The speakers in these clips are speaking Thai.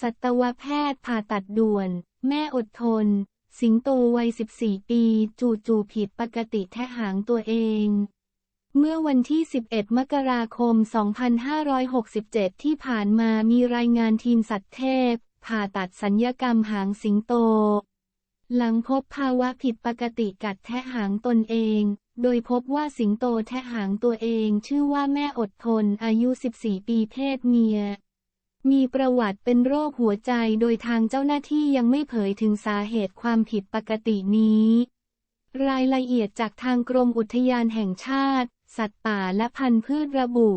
สัตวแพทย์ผ่าตัดด่วน แม่อดทน สิงโตวัย 14 ปี จู่ๆผิดปกติแทะหางตัวเอง เมื่อวันที่ 11 มกราคม 2567 ที่ผ่านมามีรายงานทีมสัตว์เทพ ผ่าตัดสัญญกรรมหางสิงโต หลังพบภาวะผิดปกติกัดแทะหางตนเอง โดยพบว่าสิงโตแทะหางตัวเอง ชื่อว่าแม่อดทน อายุ 14 ปีเพศเมีย มีประวัติเป็นโรคหัวใจโดยทางเจ้าหน้าที่ยังไม่เผยถึงสาเหตุความผิดปกตินี้ รายละเอียดจากทางกรมอุทยานแห่งชาติ สัตว์ป่าและพันธุ์พืชระบุ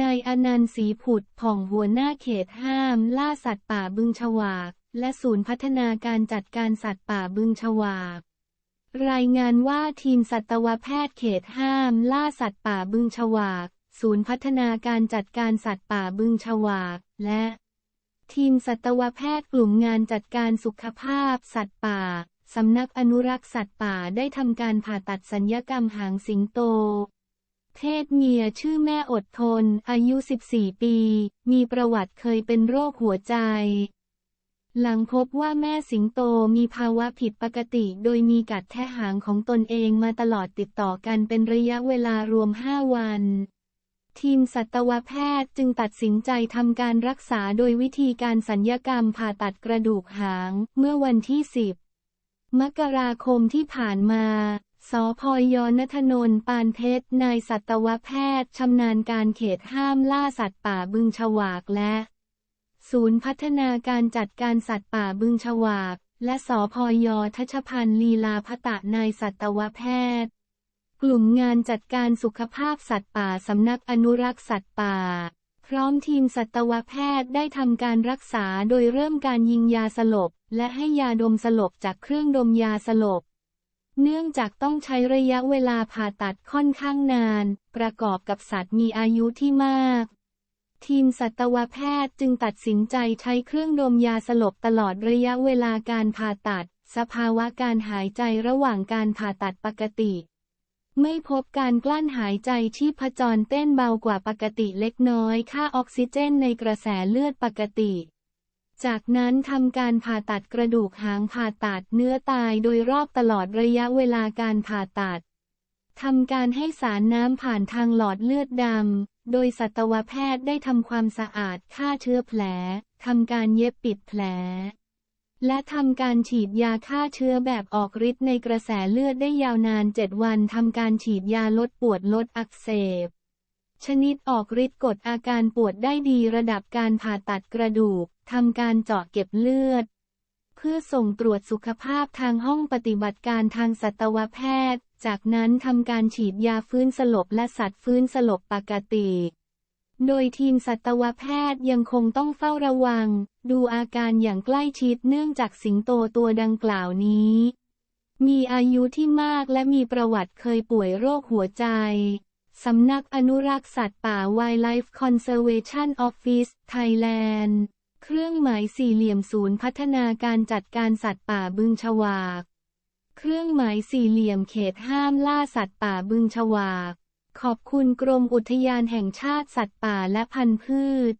นายอนันต์ศรีผุดผ่องหัวหน้าเขตห้าม ล่าสัตว์ป่าบึงฉวาก และศูนย์พัฒนาการจัดการสัตว์ป่าบึงฉวากรายงานว่าทีมสัตวแพทย์เขตห้าม ล่าสัตว์ป่าบึงฉวาก ศูนย์พัฒนาการจัดการสัตว์ป่าบึงฉวาก และ ทีมสัตวแพทย์กลุ่มงานจัดการสุขภาพ สัตว์ป่า สำนักอนุรักษ์สัตว์ป่าได้ทำการผ่าตัดสัญญกรรมหางสิงโต เพศเมียชื่อแม่อดทน อายุ 14 ปี มีประวัติเคยเป็นโรคหัวใจหลังพบว่าแม่สิงโตมีภาวะผิดปกติ โดยมีกัดแทะหางของตนเองมาตลอดติดต่อกันเป็นระยะเวลารวม 5 วัน ทีมสัตวแพทย์จึงตัดสินใจทำการรักษาโดยวิธีการสัญญกรรมผ่าตัดกระดูกหางเมื่อวันที่ 10 มกราคมที่ผ่านมาสพยนัทนนท์ปานเพชร นายสัตวแพทย์ชำนาญการเขตห้ามล่าสัตว์ป่าบึงฉวากและ ศูนย์พัฒนาการจัดการสัตว์ป่าบึงฉวาก และสพยทัชพันธ์ลีลาพตะนายสัตวแพทย์ กลุ่มงานจัดการสุขภาพสัตว์ป่าสำนักอนุรักษ์สัตว์ป่า พร้อมทีมสัตวแพทย์ได้ทำการรักษาโดยเริ่มการยิงยาสลบ และให้ยาดมสลบจากเครื่องดมยาสลบ เนื่องจากต้องใช้ระยะเวลาผ่าตัดค่อนข้างนาน ประกอบกับสัตว์มีอายุที่มาก ทีมสัตวแพทย์จึงตัดสินใจใช้เครื่องดมยาสลบตลอดระยะเวลาการผ่าตัด สภาวะการหายใจระหว่างการผ่าตัดปกติ ไม่พบการกลั้นหายใจที่พจรเต้นเบากว่าปกติเล็กน้อย ค่าออกซิเจนในกระแสเลือดปกติ จากนั้นทำการผ่าตัดกระดูกหางผ่าตัดเนื้อตายโดยรอบตลอดระยะเวลาการผ่าตัดทำการให้สารน้ำผ่านทางหลอดเลือดดำ โดยสัตวแพทย์ได้ทำความสะอาดฆ่าเชื้อแผล ทำการเย็บปิดแผล และทำการฉีดยาฆ่าเชื้อแบบออกฤทธิ์ในกระแสเลือดได้ยาวนาน 7 วันทำการฉีดยาลดปวดลดอักเสบ ชนิดออกฤทธิ์กดอาการปวดได้ดีระดับการผ่าตัดกระดูกทำการเจาะเก็บเลือด เพื่อส่งตรวจสุขภาพทางห้องปฏิบัติการทางสัตวแพทย์ จากนั้นทำการฉีดยาฟื้นสลบและสัตว์ฟื้นสลบปกติ โดยทีมสัตวแพทย์ยังคงต้องเฝ้าระวัง ดูอาการอย่างใกล้ชิดเนื่องจากสิงโตตัวดังกล่าวนี้ มีอายุที่มากและมีประวัติเคยป่วยโรคหัวใจ สำนักอนุรักษ์สัตว์ป่า Wildlife Conservation Office Thailand เครื่องหมายสี่เหลี่ยมศูนย์พัฒนาการจัดการสัตว์ป่าบึงฉวาก เครื่องหมายสี่เหลี่ยมเขตห้ามล่าสัตว์ป่าบึงฉวาก ขอบคุณกรมอุทยานแห่งชาติสัตว์ป่าและพันธุ์พืช